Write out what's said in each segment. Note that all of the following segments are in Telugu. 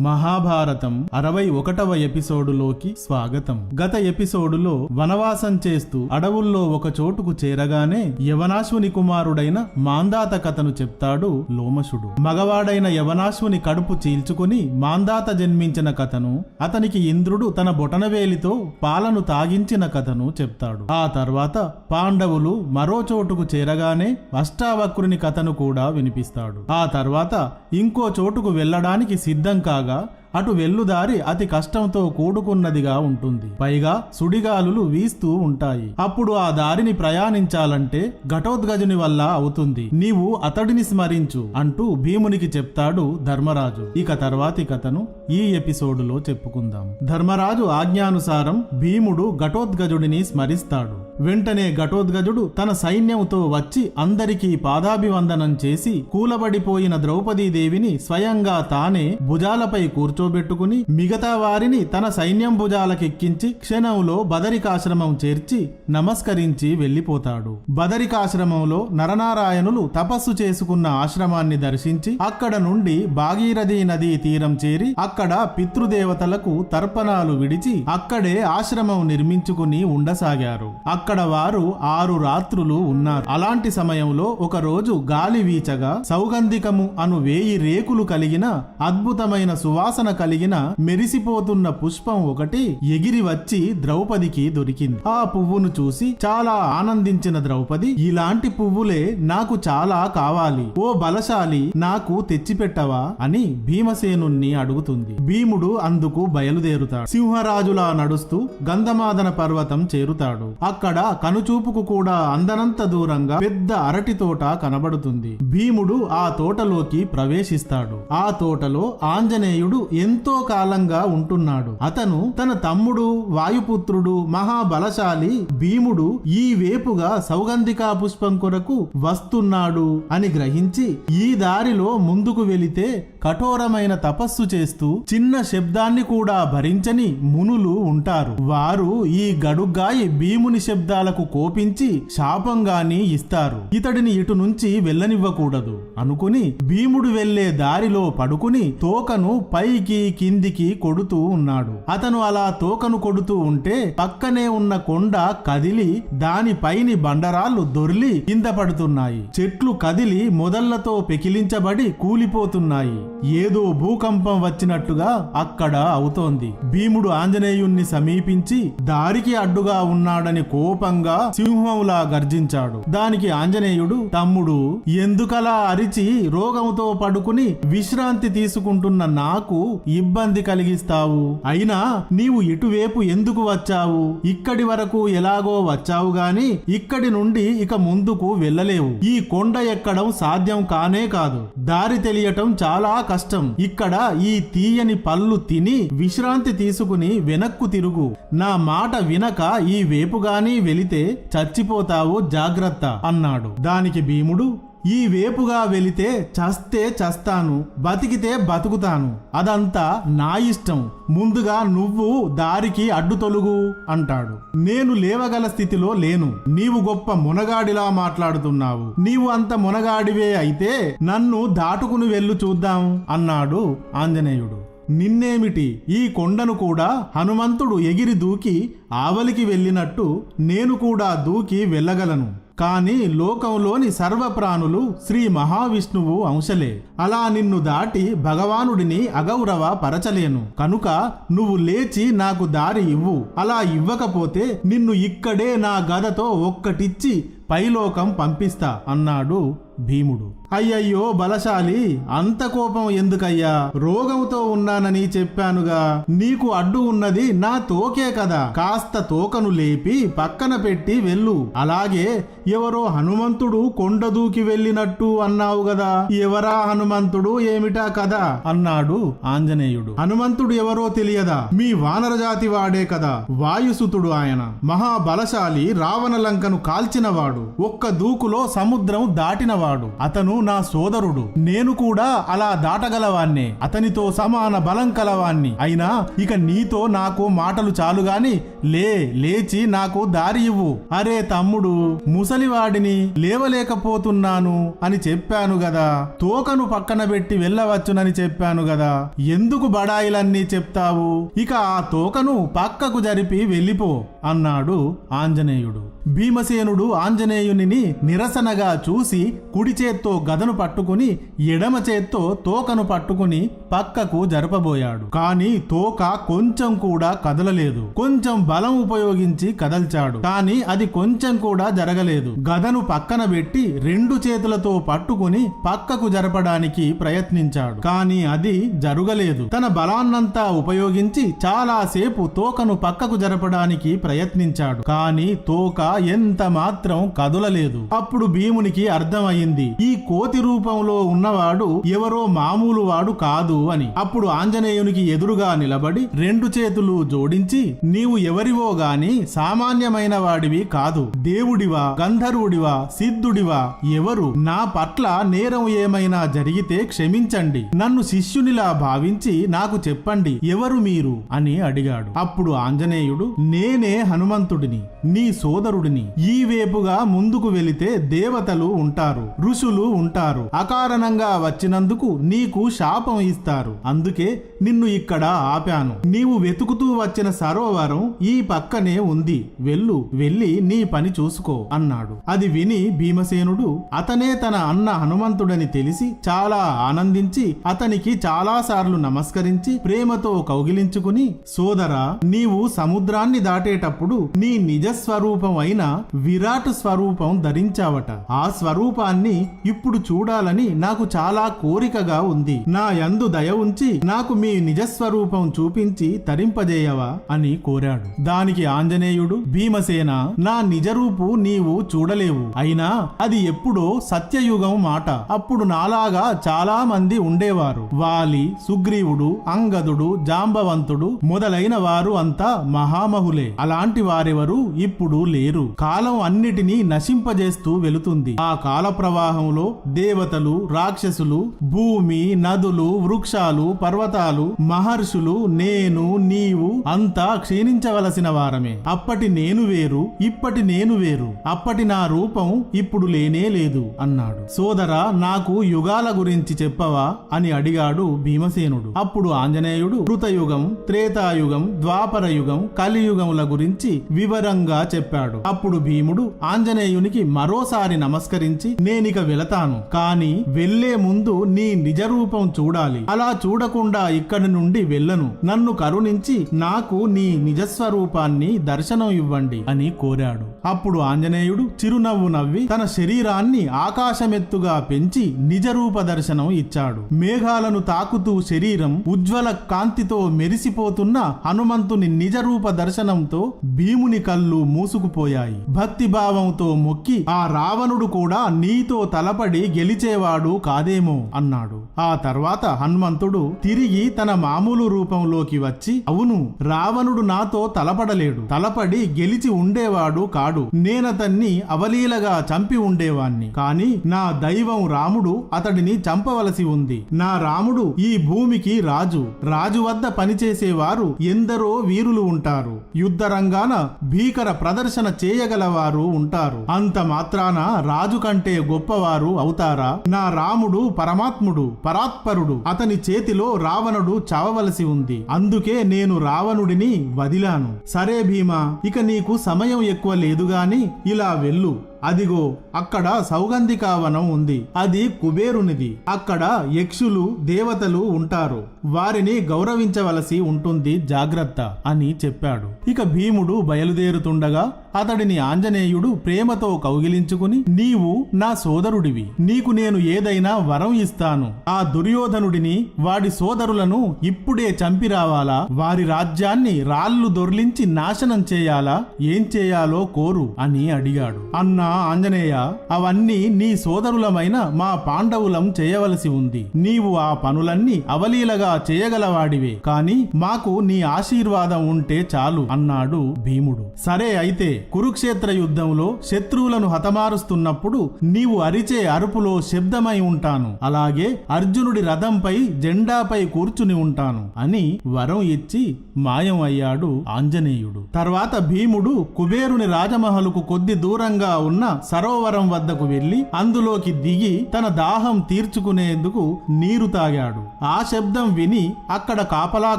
మహాభారతం అరవై ఒకటవ ఎపిసోడులోకి స్వాగతం. గత ఎపిసోడులో వనవాసం చేస్తూ అడవుల్లో ఒక చోటుకు చేరగానే యవనాశ్వుని కుమారుడైన మాందాత కథను చెప్తాడు లోమశుడు. మగవాడైన యవనాశ్వుని కడుపు చీల్చుకుని మాందాత జన్మించిన కథను అతనికి ఇంద్రుడు తన బొటనవేలితో పాలను తాగించిన కథను చెప్తాడు. ఆ తర్వాత పాండవులు మరో చోటుకు చేరగానే అష్టావక్రుని కథను కూడా వినిపిస్తాడు. ఆ తర్వాత ఇంకో చోటుకు వెళ్ళడానికి సిద్ధం కాగా Teala అటు వెల్లుదారి అతి కష్టంతో కూడుకున్నదిగా ఉంటుంది. పైగా సుడిగాలులు వీస్తూ ఉంటాయి. అప్పుడు ఆ దారిని ప్రయాణించాలంటే ఘటోద్గజుని వల్ల అవుతుంది. నీవు అతడిని స్మరించు అంటూ భీమునికి చెప్తాడు ధర్మరాజు. ఇక తర్వాతి కథను ఈ ఎపిసోడులో చెప్పుకుందాం. ధర్మరాజు ఆజ్ఞానుసారం భీముడు ఘటోద్గజుడిని స్మరిస్తాడు. వెంటనే ఘటోద్గజుడు తన సైన్యంతో వచ్చి అందరికీ పాదాభివందనం చేసి కూలబడిపోయిన ద్రౌపదీదేవిని స్వయంగా తానే భుజాలపై కూర్చోబెట్టుకుని మిగతా వారిని తన సైన్యం భుజాలకెక్కించి క్షణంలో బదరికాశ్రమం చేర్చి నమస్కరించి వెళ్ళిపోతాడు బదరికాశ్రమంలో నరనారాయణులు తపస్సు చేసుకున్న ఆశ్రమాన్ని దర్శించి అక్కడ నుండి భాగీరథీ నదీ తీరం చేరి అక్కడ పితృదేవతలకు తర్పణాలు విడిచి అక్కడే ఆశ్రమం నిర్మించుకుని ఉండసాగారు. అక్కడ వారు ఆరు రాత్రులు ఉన్నారు. అలాంటి సమయంలో ఒక రోజు గాలి వీచగా సౌగంధికము అను వేయి రేకులు కలిగిన అద్భుతమైన సువాసన కలిగిన మెరిసిపోతున్న పుష్పం ఒకటి ఎగిరి వచ్చి ద్రౌపదికి దొరికింది. ఆ పువ్వును చూసి చాలా ఆనందించిన ద్రౌపది ఇలాంటి పువ్వులే నాకు చాలా కావాలి. ఓ బలశాలి నాకు తెచ్చిపెట్టవా? అని భీమసేనుణ్ణి అడుగుతుంది. భీముడు అందుకు బయలుదేరుతాడు. సింహరాజులా నడుస్తూ గంధమాదన పర్వతం చేరుతాడు. అక్కడ కనుచూపుకు కూడా అందనంత దూరంగా పెద్ద అరటి తోట కనబడుతుంది. భీముడు ఆ తోటలోకి ప్రవేశిస్తాడు. ఆ తోటలో ఆంజనేయుడు ఎంతో కాలంగా ఉంటున్నాడు. అతను తన తమ్ముడు వాయుపుత్రుడు మహాబలశాలి భీముడు ఈ వేపుగా సౌగంధికా పుష్పం కొరకు వస్తున్నాడు అని గ్రహించి ఈ దారిలో ముందుకు వెళితే కఠోరమైన తపస్సు చేస్తూ చిన్న శబ్దాన్ని కూడా భరించని మునులు ఉంటారు. వారు ఈ గడుగ్గాయి భీముని శబ్దాలకు కోపించి శాపంగాని ఇస్తారు. ఇతడిని ఇటు నుంచి వెళ్ళనివ్వకూడదు. అనుకుని భీముడు వెళ్ళే దారిలో పడుకుని తోకను పైకి కిందికి కొడుతూ ఉన్నాడు. అతను అలా తోకను కొడుతూ ఉంటే పక్కనే ఉన్న కొండ కదిలి దానిపైని బండరాళ్ళు దొర్లి కింద పడుతున్నాయి. చెట్లు కదిలి మొదళ్ళతో పెకిలించబడి కూలిపోతున్నాయి. ఏదో భూకంపం వచ్చినట్టుగా అక్కడ అవుతోంది. భీముడు ఆంజనేయుణ్ణి సమీపించి దారికి అడ్డుగా ఉన్నాడని కోపంగా సింహంలా గర్జించాడు. దానికి ఆంజనేయుడు తమ్ముడు ఎందుకలా అరిచి రోగంతో పడుకుని విశ్రాంతి తీసుకుంటున్న నాకు ఇబ్బంది కలిగిస్తావు? అయినా నీవు ఇటువైపు ఎందుకు వచ్చావు? ఇక్కడి వరకు ఎలాగో వచ్చావు గాని ఇక్కడి నుండి ఇక ముందుకు వెళ్ళలేవు. ఈ కొండ ఎక్కడం సాధ్యం కానే కాదు. దారి తెలియటం చాలా కష్టం. ఇక్కడ ఈ తీయని పళ్ళు తిని విశ్రాంతి తీసుకుని వెనక్కు తిరుగు. నా మాట వినక ఈ వేపుగాని వెళితే చచ్చిపోతావు జాగ్రత్త అన్నాడు. దానికి భీముడు ఈ వేపుగా వెళితే చస్తే చస్తాను బతికితే బతుకుతాను. అదంతా నా ఇష్టం. ముందుగా నువ్వు దారికి అడ్డు తొలుగు అంటాడు. నేను లేవగల స్థితిలో లేను. నీవు గొప్ప మునగాడిలా మాట్లాడుతున్నావు. నీవు అంత మునగాడివే అయితే నన్ను దాటుకుని వెళ్ళు చూద్దాం అన్నాడు ఆంజనేయుడు. నిన్నేమిటి? ఈ కొండను కూడా హనుమంతుడు ఎగిరి దూకి ఆవలికి వెళ్ళినట్టు నేను కూడా దూకి వెళ్ళగలను. కాని లోకంలోని సర్వప్రాణులు శ్రీ మహావిష్ణువు అంశలే అలా నిన్ను దాటి భగవానుడిని అగౌరవ పరచలేను కనుక నువ్వు లేచి నాకు దారి ఇవ్వు. అలా ఇవ్వకపోతే నిన్ను ఇక్కడే నా గదతో ఒక్కటిచ్చి పైలోకం పంపిస్తా అన్నాడు భీముడు. అయ్యయ్యో బలశాలి అంత కోపం ఎందుకయ్యా? రోగంతో ఉన్నానని చెప్పానుగా. నీకు అడ్డు ఉన్నది నా తోకే కదా. కాస్త తోకను లేపి పక్కన పెట్టి వెళ్ళు. అలాగే ఎవరో హనుమంతుడు కొండ దూకి వెళ్ళినట్టు అన్నావు గదా. ఎవరా హనుమంతుడు ఏమిటా కదా అన్నాడు ఆంజనేయుడు. హనుమంతుడు ఎవరో తెలియదా? మీ వానరజాతి వాడే కదా. వాయుసుతుడు ఆయన. మహాబలశాలి రావణ లంకను కాల్చినవాడు. ఒక్క దూకులో సముద్రం దాటినవాడు. బలమైనవాడు అతను నా సోదరుడు. నేను కూడా అలా దాటగలవాన్నే అతనితో సమాన బలం కలవాణ్ణి. అయినా ఇక నీతో నాకు మాటలు చాలుగాని లే లేచి నాకు దారి ఇవ్వు. అరే తమ్ముడు ముసలివాడిని లేవలేకపోతున్నాను అని చెప్పాను గదా. తోకను పక్కన పెట్టి వెళ్ళవచ్చునని చెప్పాను గదా. ఎందుకు బడాయిలన్నీ చెప్తావు? ఇక ఆ తోకను పక్కకు జరిపి వెళ్ళిపో అన్నాడు ఆంజనేయుడు. భీమసేనుడు ఆంజనేయునిని నిరసనగా చూసి కుడి చేత్తో గదను పట్టుకుని ఎడమ చేత్తో తోకను పట్టుకుని పక్కకు జరపబోయాడు. కాని తోక కొంచెం కూడా కదలలేదు. కొంచెం బలం ఉపయోగించి కదల్చాడు. కాని అది కొంచెం కూడా జరగలేదు. గదను పక్కన పెట్టి రెండు చేతులతో పట్టుకుని పక్కకు జరపడానికి ప్రయత్నించాడు. కాని అది జరగలేదు. తన బలాన్నంతా ఉపయోగించి చాలాసేపు తోకను పక్కకు జరపడానికి ప్రయత్నించాడు. కాని తోక ఎంత మాత్రం కదలలేదు. అప్పుడు భీమునికి అర్థమయ్యింది. ఈ కోతి రూపంలో ఉన్నవాడు ఎవరో మామూలు వాడు కాదు అని. అప్పుడు ఆంజనేయునికి ఎదురుగా నిలబడి రెండు చేతులు జోడించి నీవు ఎవరివో గాని సామాన్యమైన వాడివి కాదు. దేవుడివా గంధర్వుడివా సిద్ధుడివా ఎవరు? నా పట్ల నేరం ఏమైనా జరిగితే క్షమించండి. నన్ను శిష్యునిలా భావించి నాకు చెప్పండి ఎవరు మీరు అని అడిగాడు. అప్పుడు ఆంజనేయుడు నేనే హనుమంతుడిని నీ సోదరుడిని. ఈ వేపుగా ముందుకు వెళితే దేవతలు ఉంటారు. ఋషులు ఉంటారు. అకారణంగా వచ్చినందుకు నీకు శాపం ఇస్తారు. అందుకే నిన్ను ఇక్కడ ఆపాను. నీవు వెతుకుతూ వచ్చిన సరోవరం ఈ పక్కనే ఉంది. వెళ్ళు వెళ్ళి నీ పని చూసుకో అన్నాడు. అది విని భీమసేనుడు అతనే తన అన్న హనుమంతుడని తెలిసి చాలా ఆనందించి అతనికి చాలాసార్లు నమస్కరించి ప్రేమతో కౌగిలించుకుని సోదరా నీవు సముద్రాన్ని దాటేటప్పుడు నీ నిజ స్వరూపం అయిన విరాట్ స్వరూపం ధరించావట. ఆ స్వరూపాన్ని ఇప్పుడు చూడాలని నాకు చాలా కోరికగా ఉంది. నా యందు దయ ఉంచి నాకు మీ నిజ స్వరూపం చూపించి తరింపజేయవా అని కోరాడు. దానికి ఆంజనేయుడు భీమసేన నా నిజ రూపు నీవు చూడలేవు. అయినా అది ఎప్పుడో సత్యయుగం మాట. అప్పుడు నాలాగా చాలా మంది ఉండేవారు. వాలి సుగ్రీవుడు అంగదుడు జాంబవంతుడు మొదలైన వారు అంతా మహామహులే. అలాంటి వారెవరు ఇప్పుడు లేరు. కాలం అన్నిటినీ నశింపజేస్తూ వెళుతుంది. ఆ కాల ప్రవాహంలో దేవతలు రాక్షసులు భూమి నదులు వృక్షాలు పర్వతాలు మహర్షులు నేను నీవు అంతా క్షీణించవలసిన వారమే. అప్పటి నేను వేరు ఇప్పటి నేను వేరు. అప్పటి నా రూపం ఇప్పుడు లేనే లేదు అన్నాడు. సోదర నాకు యుగాల గురించి చెప్పవా? అని అడిగాడు భీమసేనుడు. అప్పుడు ఆంజనేయుడు కృతయుగం త్రేతాయుగం ద్వాపర యుగం కలియుగముల గురించి వివరంగా చెప్పాడు. అప్పుడు భీముడు ఆంజనేయునికి మరోసారి నమస్కరించి నేనిక వెళతాను కాని వెళ్ళే ముందు నీ నిజ రూపం చూడాలి. అలా చూడకుండా ఇక్కడి నుండి వెళ్ళను. నన్ను కరుణించి నాకు నీ నిజస్వరూపాన్ని దర్శనం ఇవ్వండి అని కోరాడు. అప్పుడు ఆంజనేయుడు చిరునవ్వు నవ్వి తన శరీరాన్ని ఆకాశమెత్తుగా పెంచి నిజరూప దర్శనం ఇచ్చాడు. మేఘాలను తాకుతూ శరీరం ఉజ్వల కాంతితో మెరిసిపోతున్న హనుమంతుని నిజ రూప దర్శనంతో భీముని కళ్ళు మూసుకుపోయాయి. భక్తి భావంతో మొక్కి ఆ రావణుడు కూడా నీ నీతో తలపడి గెలిచేవాడు కాదేమో అన్నాడు. ఆ తర్వాత హనుమంతుడు తిరిగి తన మామూలు రూపంలోకి వచ్చి అవును రావణుడు నాతో తలపడలేడు. తలపడి గెలిచి ఉండేవాడు కాడు. నేనతన్ని అవలీలగా చంపి ఉండేవాణ్ణి. కాని నా దైవం రాముడు అతడిని చంపవలసి ఉంది. నా రాముడు ఈ భూమికి రాజు. రాజు వద్ద పనిచేసేవారు ఎందరో వీరులు ఉంటారు. యుద్ధ రంగాన భీకర ప్రదర్శన చేయగలవారు ఉంటారు. అంత మాత్రాన రాజు కంటే గొప్పవారు అవుతారా? నా రాముడు పరమాత్ముడు పరాత్పరుడు అతని చేతిలో రావణుడు చావవలసి ఉంది. అందుకే నేను రావణుడిని వదిలాను. సరే భీమా ఇక నీకు సమయం ఎక్కువ లేదు గాని ఇలా వెళ్ళు. అదిగో అక్కడ సౌగంధికావనం ఉంది. అది కుబేరునిది. అక్కడ యక్షులు దేవతలు ఉంటారు. వారిని గౌరవించవలసి ఉంటుంది జాగ్రత్త అని చెప్పాడు. ఇక భీముడు బయలుదేరుతుండగా అతడిని ఆంజనేయుడు ప్రేమతో కౌగిలించుకుని నీవు నా సోదరుడివి. నీకు నేను ఏదైనా వరం ఇస్తాను. ఆ దుర్యోధనుడిని వాడి సోదరులను ఇప్పుడే చంపిరావాలా వారి రాజ్యాన్ని రాళ్ళు దొర్లించి నాశనం చేయాలా? ఏం చేయాలో కోరు అని అడిగాడు. అన్నా ఆంజనేయ అవన్నీ నీ సోదరులమైన మా పాండవులం చేయవలసి ఉంది. నీవు ఆ పనులన్నీ అవలీలగా చేయగలవాడివే. కాని మాకు నీ ఆశీర్వాదం ఉంటే చాలు అన్నాడు భీముడు. సరే అయితే కురుక్షేత్ర యుద్ధంలో శత్రువులను హతమారుస్తున్నప్పుడు నీవు అరిచే అరుపులో శబ్దమై ఉంటాను. అలాగే అర్జునుడి రథంపై జెండాపై కూర్చుని ఉంటాను అని వరం ఇచ్చి మాయం అయ్యాడు ఆంజనేయుడు. తర్వాత భీముడు కుబేరుని రాజమహలుకు కొద్ది దూరంగా ఉన్న సరోవరం వద్దకు వెళ్ళి అందులోకి దిగి తన దాహం తీర్చుకునేందుకు నీరు తాగాడు. ఆ శబ్దం విని అక్కడ కాపలా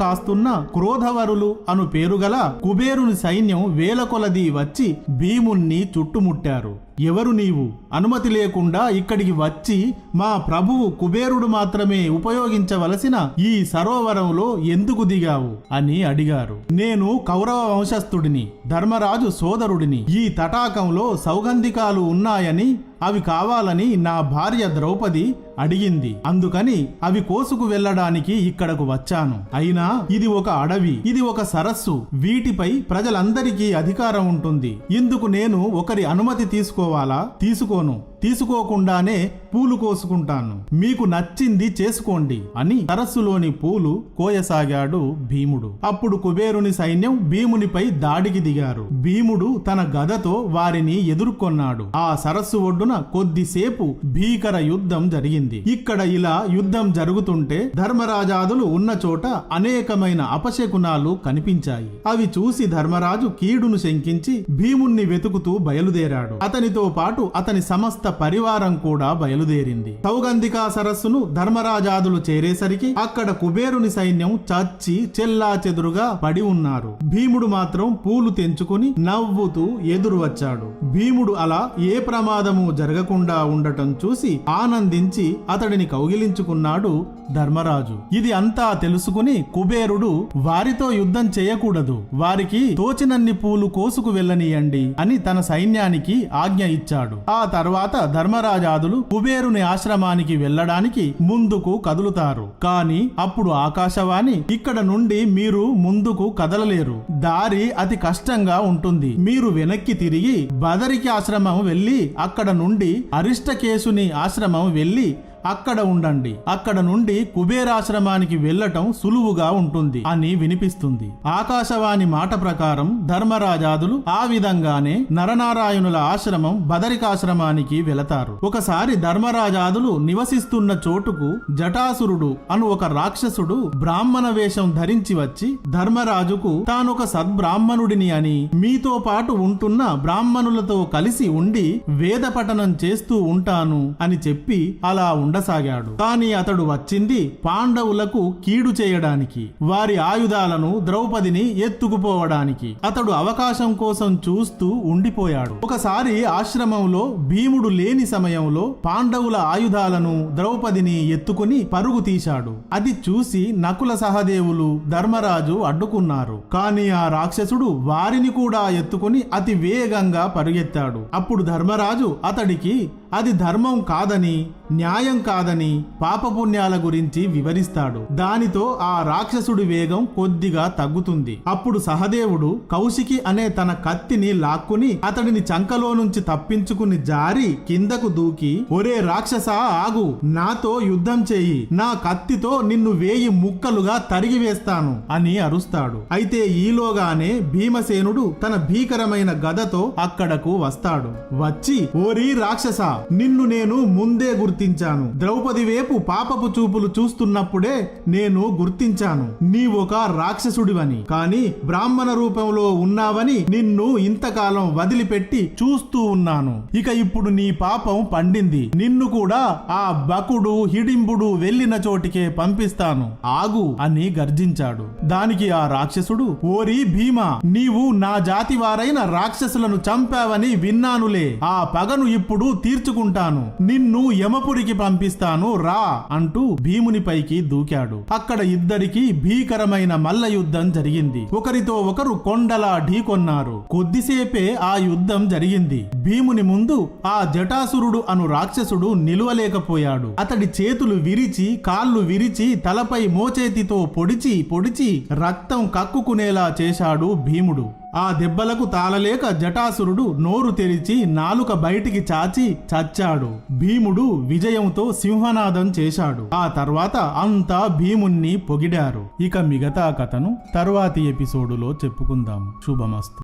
కాస్తున్న క్రోధవరులు అను పేరుగల కుబేరుని సైన్యం వేల కొలది వచ్చి వచ్చి భీముణ్ణి చుట్టుముట్టారు. ఎవరు నీవు? అనుమతి లేకుండా ఇక్కడికి వచ్చి మా ప్రభువు కుబేరుడు మాత్రమే ఉపయోగించవలసిన ఈ సరోవరంలో ఎందుకు దిగావు? అని అడిగారు. నేను కౌరవ వంశస్థుడిని ధర్మరాజు సోదరుడిని ఈ తటాకంలో సౌగంధికాలు ఉన్నాయని అవి కావాలని నా భార్య ద్రౌపది అడిగింది. అందుకని అవి కోసుకు వెళ్ళడానికి ఇక్కడకు వచ్చాను. అయినా ఇది ఒక అడవి ఇది ఒక సరస్సు. వీటిపై ప్రజలందరికీ అధికారం ఉంటుంది. ఇందుకు నేను ఒకరి అనుమతి తీసుకోవాలి. తీసుకోను. తీసుకోకుండానే పూలు కోసుకుంటాను. మీకు నచ్చింది చేసుకోండి అని సరస్సులోని పూలు కోయసాగాడు భీముడు. అప్పుడు కుబేరుని సైన్యం భీమునిపై దాడికి దిగారు. భీముడు తన గదతో వారిని ఎదుర్కొన్నాడు. ఆ సరస్సు ఒడ్డున కొద్దిసేపు భీకర యుద్ధం జరిగింది. ఇక్కడ ఇలా యుద్ధం జరుగుతుంటే ధర్మరాజాదులు ఉన్న చోట అనేకమైన అపశకునాలు కనిపించాయి. అవి చూసి ధర్మరాజు కీడును శంకించి భీముణ్ణి వెతుకుతూ బయలుదేరాడు. అతనితో పాటు అతని సమస్త పరివారం కూడా బయలుదేరింది. సౌగంధికా సరస్సును ధర్మరాజాదులు చేరేసరికి అక్కడ కుబేరుని సైన్యం చచ్చి చెల్లా చెదురుగా పడి ఉన్నారు. భీముడు మాత్రం పూలు తెంచుకుని నవ్వుతూ ఎదురు వచ్చాడు భీముడు అలా ఏ ప్రమాదము జరగకుండా ఉండటం చూసి ఆనందించి అతడిని కౌగిలించుకున్నాడు ధర్మరాజు. ఇది అంతా తెలుసుకుని కుబేరుడు వారితో యుద్ధం చేయకూడదు. వారికి తోచినన్ని పూలు కోసుకు వెళ్ళనియండి అని తన సైన్యానికి ఆజ్ఞ ఇచ్చాడు. ఆ తర్వాత ధర్మరాజాదులు కుబేరుని ఆశ్రమానికి వెళ్ళడానికి ముందుకు కదులుతారు. కాని అప్పుడు ఆకాశవాణి ఇక్కడ నుండి మీరు ముందుకు కదలలేరు. దారి అతి కష్టంగా ఉంటుంది. మీరు వెనక్కి తిరిగి బదరికి ఆశ్రమం వెళ్ళి అక్కడ నుండి అరిష్టకేశుని ఆశ్రమం వెళ్ళి అక్కడ ఉండండి. అక్కడ నుండి కుబేరాశ్రమానికి వెళ్ళటం సులువుగా ఉంటుంది అని వినిపిస్తుంది. ఆకాశవాణి మాట ప్రకారం ధర్మరాజాదులు ఆ విధంగానే నరనారాయణుల ఆశ్రమం బదరికాశ్రమానికి వెళతారు. ఒకసారి ధర్మరాజాదులు నివసిస్తున్న చోటుకు జటాసురుడు అను ఒక రాక్షసుడు బ్రాహ్మణ వేషం ధరించి వచ్చి ధర్మరాజుకు తానొక సద్బ్రాహ్మణుడిని అని మీతో పాటు ఉంటున్న బ్రాహ్మణులతో కలిసి ఉండి వేద పఠనం చేస్తూ ఉంటాను అని చెప్పి అలా ఉండసాగాడు. కాని అతడు వచ్చింది పాండవులకు కీడు చేయడానికి వారి ఆయుధాలను ద్రౌపదిని ఎత్తుకుపోవడానికి. అతడు అవకాశం కోసం చూస్తూ ఉండిపోయాడు. ఒకసారి ఆశ్రమంలో భీముడు లేని సమయంలో పాండవుల ఆయుధాలను ద్రౌపదిని ఎత్తుకుని పరుగు తీశాడు. అది చూసి నకుల సహదేవులు ధర్మరాజు అడ్డుకున్నారు. కానీ ఆ రాక్షసుడు వారిని కూడా ఎత్తుకుని అతి వేగంగా పరుగెత్తాడు. అప్పుడు ధర్మరాజు అతడికి అది ధర్మం కాదని న్యాయం కాదని పాపపుణ్యాల గురించి వివరిస్తాడు. దానితో ఆ రాక్షసుడి వేగం కొద్దిగా తగ్గుతుంది. అప్పుడు సహదేవుడు కౌశికి అనే తన కత్తిని లాక్కుని అతడిని చంకలో నుంచి తప్పించుకుని జారి కిందకు దూకి ఒరే రాక్షస ఆగు. నాతో యుద్ధం చేయి. నా కత్తితో నిన్ను వేయి ముక్కలుగా తరిగి వేస్తాను అని అరుస్తాడు. అయితే ఈలోగానే భీమసేనుడు తన భీకరమైన గదతో అక్కడకు వస్తాడు. వచ్చి ఓరి రాక్షస నిన్ను నేను ముందే గుర్తించాను. ద్రౌపది వైపు పాపపు చూపులు చూస్తున్నప్పుడే నేను గుర్తించాను. నీవొక రాక్షసుడివని కాని బ్రాహ్మణ రూపంలో ఉన్నావని నిన్ను ఇంతకాలం వదిలిపెట్టి చూస్తూ ఉన్నాను. ఇక ఇప్పుడు నీ పాపం పండింది. నిన్ను కూడా ఆ బకుడు హిడింబుడు వెళ్ళిన చోటికే పంపిస్తాను. ఆగు అని గర్జించాడు. దానికి ఆ రాక్షసుడు ఓరి భీమా నీవు నా జాతి వారైన రాక్షసులను చంపావని విన్నానులే. ఆ పగను ఇప్పుడు తీర్చుకుంటాను. నిన్ను యమపు యమపురికి పంపిస్తాను రా అంటూ భీమునిపైకి దూకాడు. అక్కడ ఇద్దరికి భీకరమైన మల్ల యుద్ధం జరిగింది. ఒకరితో ఒకరు కొండలా ఢీకొన్నారు. కొద్దిసేపే ఆ యుద్ధం జరిగింది. భీముని ముందు ఆ జటాసురుడు అను రాక్షసుడు నిలువలేకపోయాడు. అతడి చేతులు విరిచి కాళ్ళు విరిచి తలపై మోచేతితో పొడిచి పొడిచి రక్తం కక్కుకునేలా చేశాడు భీముడు. ఆ దెబ్బలకు తాళలేక జటాసురుడు నోరు తెరిచి నాలుక బయటికి చాచి చచ్చాడు. భీముడు విజయంతో సింహనాదం చేశాడు. ఆ తర్వాత అంతా భీముణ్ణి పొగిడారు. ఇక మిగతా కథను తర్వాతి ఎపిసోడులో చెప్పుకుందాం. శుభమస్తు.